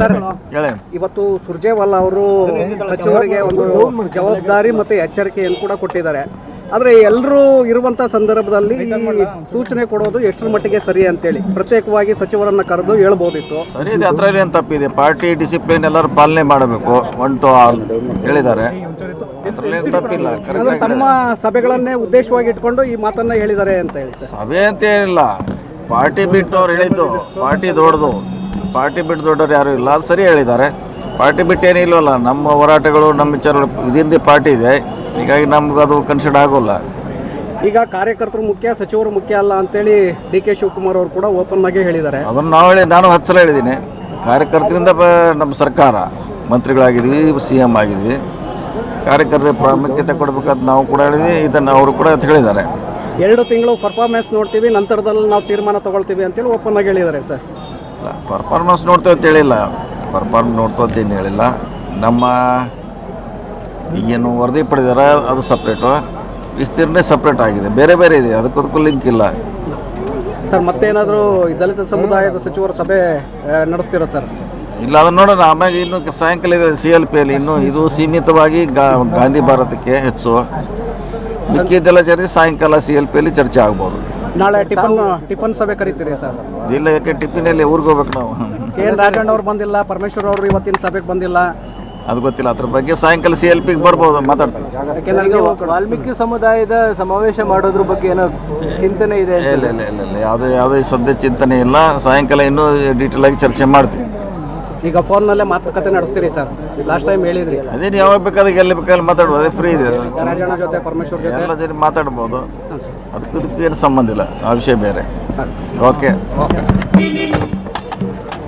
Sir ಹೇಳಿ. ಇವತ್ತು ಸುರ್ಜೇವಾಲಾ ಅವರು ಸಚಿವರಿಗೆ ಒಂದು ಜವಾಬ್ದಾರಿ ಮತ್ತೆ ಎಚ್ಚರಿಕೆಯನ್ನು ಕೂಡ ಕೊಟ್ಟಿದ್ದಾರೆ. ಆದರೆ ಎಲ್ಲರೂ ಇರುವಂತಹ ಸಂದರ್ಭದಲ್ಲಿ ಸೂಚನೆ ಕೊಡೋದು ಎಷ್ಟರ ಮಟ್ಟಿಗೆ ಸರಿ ಅಂತೇಳಿ ಪ್ರತ್ಯೇಕವಾಗಿ ಸಚಿವರನ್ನ ಕರೆದು ಹೇಳ್ಬೋದಿತ್ತು. ಸರಿ ಇದೆ ಅದರಲ್ಲಿ ಏನು ತಪ್ಪಿದೆ. ಪಾರ್ಟಿ ಡಿಸಿಪ್ಲಿನ್ ಎಲ್ಲರೂ ಪಾಲನೆ ಮಾಡಬೇಕು. ಒನ್ ಟು ಆಲ್ ಹೇಳಿದ್ದಾರೆ. ತಪ್ಪಿಲ್ಲ. ತಮ್ಮ ಸಭೆಗಳನ್ನೇ ಉದ್ದೇಶವಾಗಿ ಇಟ್ಕೊಂಡು ಈ ಮಾತನ್ನ ಹೇಳಿದ್ದಾರೆ ಅಂತ ಹೇಳಿ ಸಭೆ ಅಂತ ಏನಿಲ್ಲ. ಪಾರ್ಟಿ ಬಿಟ್ಟು ಅವ್ರು ಹೇಳಿದ್ದು. ಪಾರ್ಟಿ ದೊಡ್ಡದು. ಪಾರ್ಟಿ ಬಿಟ್ಟು ದೊಡ್ಡವ್ರು ಯಾರು ಇಲ್ಲ. ಅದು ಸರಿ ಹೇಳಿದ್ದಾರೆ. ಪಾರ್ಟಿ ಬಿಟ್ಟು ಇಲ್ಲವಲ್ಲ ನಮ್ಮ ಹೋರಾಟಗಳು ನಮ್ಮ ವಿಚಾರಗಳು ಇದಿಂದ ಪಾರ್ಟಿ ಇದೆ. ಹೀಗಾಗಿ ನಮ್ಗೆ ಅದು ಕನ್ಸಿಡರ್ ಆಗೋಲ್ಲ. ಈಗ ಕಾರ್ಯಕರ್ತರು ಮುಖ್ಯ ಸಚಿವರು ಮುಖ್ಯ ಅಲ್ಲ ಅಂತೇಳಿ ಡಿ ಕೆ ಶಿವಕುಮಾರ್ ಅವರು ಕೂಡ ಓಪನ್ ಆಗಿ ಹೇಳಿದ್ದಾರೆ. ಅದನ್ನು ನಾವು ಹೇಳಿ ನಾನು ಹತ್ತು ಸಲ ಹೇಳಿದ್ದೀನಿ. ಕಾರ್ಯಕರ್ತರಿಂದ ಬ ನಮ್ಮ ಸರ್ಕಾರ ಮಂತ್ರಿಗಳಾಗಿದ್ವಿ ಸಿ ಎಂ ಆಗಿದ್ವಿ. ಕಾರ್ಯಕರ್ತರ ಪ್ರಾಮುಖ್ಯತೆ ಕೊಡಬೇಕಂತ ನಾವು ಕೂಡ ಹೇಳಿದ್ವಿ. ಇದನ್ನು ಅವರು ಕೂಡ ಅಂತ ಹೇಳಿದ್ದಾರೆ. ಎರಡು ತಿಂಗಳು ಪರ್ಫಾರ್ಮೆನ್ಸ್ ನೋಡ್ತೀವಿ ನಂತರದಲ್ಲಿ ನಾವು ತೀರ್ಮಾನ ತಗೊಳ್ತೀವಿ ಅಂತೇಳಿ ಓಪನ್ ಆಗಿ ಹೇಳಿದ್ದಾರೆ ಸರ್. ಪರ್ಫಾರ್ಮೆನ್ಸ್ ನೋಡ್ತೇವೆ ಅಂತ ಹೇಳಿಲ್ಲ. ಪರ್ಫಾರ್ಮ್ ಏನು ಹೇಳಿಲ್ಲ. ನಮ್ಮ ಏನು ವರದಿ ಪಡೆದಾರ ಅದು ಸಪ್ರೇಟು ವಿಸ್ತೀರ್ಣೆ ಸಪ್ರೇಟ್ ಆಗಿದೆ. ಬೇರೆ ಬೇರೆ ಇದೆ. ಅದಕ್ಕದಕ್ಕೂ ಲಿಂಕ್ ಇಲ್ಲ. ಸರ್ ಮತ್ತೇನಾದರೂ ದಲಿತ ಸಮುದಾಯದ ಸಚಿವರ ಸಭೆ ನಡೆಸ್ತೀರಾ ಸರ್? ಇಲ್ಲ ಅದನ್ನ ನೋಡೋಣ. ಆಮ್ಯಾಗ ಇನ್ನು ಸಾಯಂಕಾಲ ಇದೆ ಸಿ ಎಲ್ ಪಿಯಲ್ಲಿ ಇನ್ನು ಇದು ಸೀಮಿತವಾಗಿ ಗಾ- ಗಾಂಧಿ ಭಾರತಕ್ಕೆ ಹೆಚ್ಚು. ಮಿಕ್ಕಿದ್ದೆಲ್ಲ ಚರ್ಚೆ ಸಾಯಂಕಾಲ ಸಿ ಎಲ್ ಪಿಯಲ್ಲಿ ಚರ್ಚೆ ಆಗ್ಬೋದು. ನಾಳೆ ಟಿಫನ್ ಟಿಫನ್ ಸಭೆ ಕರಿತೀರಿ ಸರ್? ಇಲ್ಲ ಯಾಕೆ ಟಿಫಿನಲ್ಲಿ ಊರಿಗೆ ಹೋಗ್ಬೇಕು ನಾವು? ಕೆ ಎನ್ ರಾಜಣ್ಣ ಅವ್ರು ಬಂದಿಲ್ಲ ಪರಮೇಶ್ವರ್ ಅವರು ಇವತ್ತಿನ ಸಭೆಗೆ ಬಂದಿಲ್ಲ. ಅದು ಗೊತ್ತಿಲ್ಲ ಅದ್ರ ಬಗ್ಗೆ ಸಾಯಂಕಾಲ ಸಿ ಎಲ್ ಪಿಗೆ ಬರ್ಬೋದು ಮಾತಾಡ್ತೀವಿ. ಯಾಕೆಂದ್ರೆ ವಾಲ್ಮೀಕಿ ಸಮುದಾಯದ ಸಮಾವೇಶ ಮಾಡೋದ್ರ ಬಗ್ಗೆ ಏನೋ ಚಿಂತನೆ ಇದೆ ಇಲ್ಲ ಇಲ್ಲ ಇಲ್ಲ ಇಲ್ಲ ಇಲ್ಲ ಯಾವುದೇ ಯಾವುದೇ ಸದ್ಯ ಚಿಂತನೆ ಇಲ್ಲ. ಸಾಯಂಕಾಲ ಇನ್ನೂ ಡೀಟೇಲ್ ಆಗಿ ಚರ್ಚೆ ಮಾಡ್ತೀವಿ. ಈಗ ಫೋನ್ನಲ್ಲೇ ಮಾತುಕತೆ ನಡೆಸ್ತೀರಿ ಸರ್. ಲಾಸ್ಟ್ ಟೈಮ್ ಹೇಳಿದ್ರಿ. ಅದೇನು ಯಾವಾಗ ಬೇಕಾದಾಗ ಎಲ್ಲಿ ಬೇಕಾದ್ರೆ ಮಾತಾಡ್ಬೋದು. ಅದೇ ಫ್ರೀ ಇದೆ. ರಾಜಣ್ಣ ಜೊತೆ ಪರಮೇಶ್ವರ್ ಜೊತೆ. ಎಲ್ಲ ಜೊತೆ ಮಾತಾಡ್ಬೋದು. ಅದಕ್ಕೂ ಇದಕ್ಕೂ ಏನು ಸಂಬಂಧ ಇಲ್ಲ. ಆ ವಿಷಯ ಬೇರೆ. Okay okay